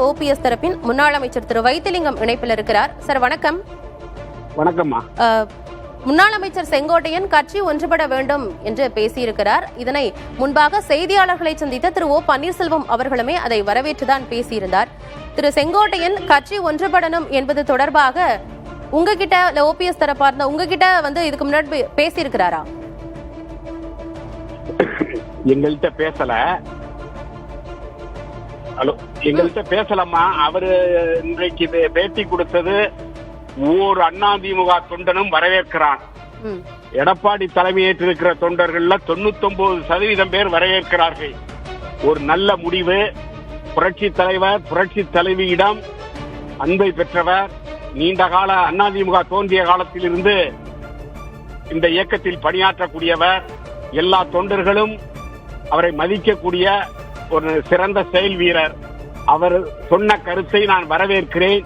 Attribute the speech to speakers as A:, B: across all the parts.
A: OPS தரப்பின் முன்னாள் அமைச்சர் திரு வைத்திலிங்கம் இணைப்பில் இருக்கிறார். சார் வணக்கம்.
B: வணக்கம்மா.
A: முன்னாள் அமைச்சர் செங்கோட்டையன் கட்சி ஒன்றுபட வேண்டும் என்று பேசியிருக்கிறார். இதனை முன்பாக செய்தியாளர்களை சந்தித்த திரு ஓ பன்னீர்செல்வம் அவர்களுமே அதை வரவேற்றுதான் பேசியிருந்தார். திரு செங்கோட்டையன் கட்சி ஒன்றுபடணும் என்பது தொடர்பாக உங்ககிட்ட ஓபிஎஸ் தரப்பா இருந்த உங்ககிட்ட வந்து இதுக்கு முன்னாடி பேசியிருக்கிறாரா?
B: எங்கள்கிட்ட பேசல. ஹலோ எங்கள்கிட்ட பேசலம்மா அவரு இன்றைக்கு பேட்டி கொடுத்தது ஓர் அதிமுக தொண்டனும் வரவேற்கிறான். எடப்பாடி தலைமையேற்றிருக்கிற தொண்டர்கள்ல தொண்ணூத்தொன்பது சதவீதம் பேர் வரவேற்கிறார்கள். ஒரு நல்ல முடிவு. புரட்சி தலைவர் புரட்சி தலைவியிடம் அன்பை பெற்றவர். நீண்ட கால அதிமுக தோன்றிய காலத்திலிருந்து இந்த இயக்கத்தில் பணியாற்றக்கூடியவர். எல்லா தொண்டர்களும் அவரை மதிக்கக்கூடிய ஒரு சிறந்த செயல் வீரர். அவர் சொன்ன கருத்தை நான் வரவேற்கிறேன்.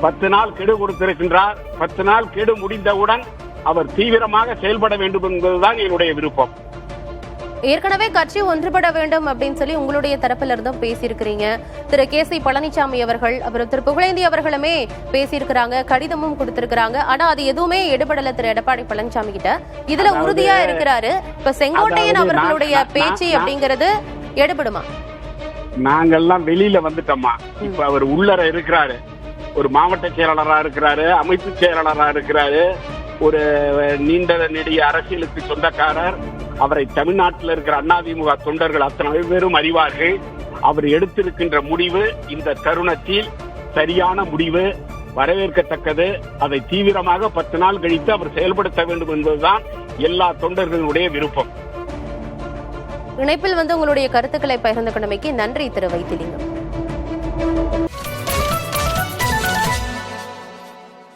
B: பத்து நாள் கெடு கொடுத்திருக்கின்றார். பத்து நாள் கெடு முடிந்தவுடன் அவர் தீவிரமாக செயல்பட வேண்டும் என்பதுதான் என்னுடைய விருப்பம்.
A: ஏற்கனவே கட்சி ஒன்றுபட வேண்டும் அப்படின்னு சொல்லி உங்களுடைய தரப்பில இருந்தும் பேசியிருக்கிறீங்க. திரு கே சி பழனிசாமி அவர்கள் அப்புறம் திரு புகழேந்தி அவர்களுமே பேசியிருக்கிறாங்க கடிதமும் கொடுத்திருக்கிறாங்க. ஆனா அது எதுவுமே எடுபடல திரு எடப்பாடி பழனிசாமி கிட்ட. இதுல உறுதியா இருக்கிறாரு. இப்ப செங்கோட்டையன் அவர்களுடைய பேச்சு அப்படிங்கிறது எடுபடுமா?
B: நாங்கெல்லாம் வெளியில வந்துட்டோம்மா. இப்ப அவர் உள்ளர இருக்கிறாரு. ஒரு மாவட்ட செயலாளரா இருக்கிறாரு அமைப்பு செயலாளரா இருக்கிறாரு. ஒரு நீண்ட நெடிய அரசியலுக்கு சொந்தக்காரர். அவரை தமிழ்நாட்டில் இருக்கிற அதிமுக தொண்டர்கள் அத்தனை பேரும் அறிவார்கள். அவர் எடுத்திருக்கின்ற முடிவு இந்த தருணத்தில் சரியான முடிவு வரவேற்கத்தக்கது. அதை தீவிரமாக பத்து நாள் கழித்து அவர் செயல்படுத்த வேண்டும் என்பதுதான் எல்லா தொண்டர்களுடைய விருப்பம்.
A: இணைப்பில் வந்து உங்களுடைய கருத்துக்களை பகிர்ந்து கொண்டமைக்கு நன்றி திரு வைத்திலிங்கம்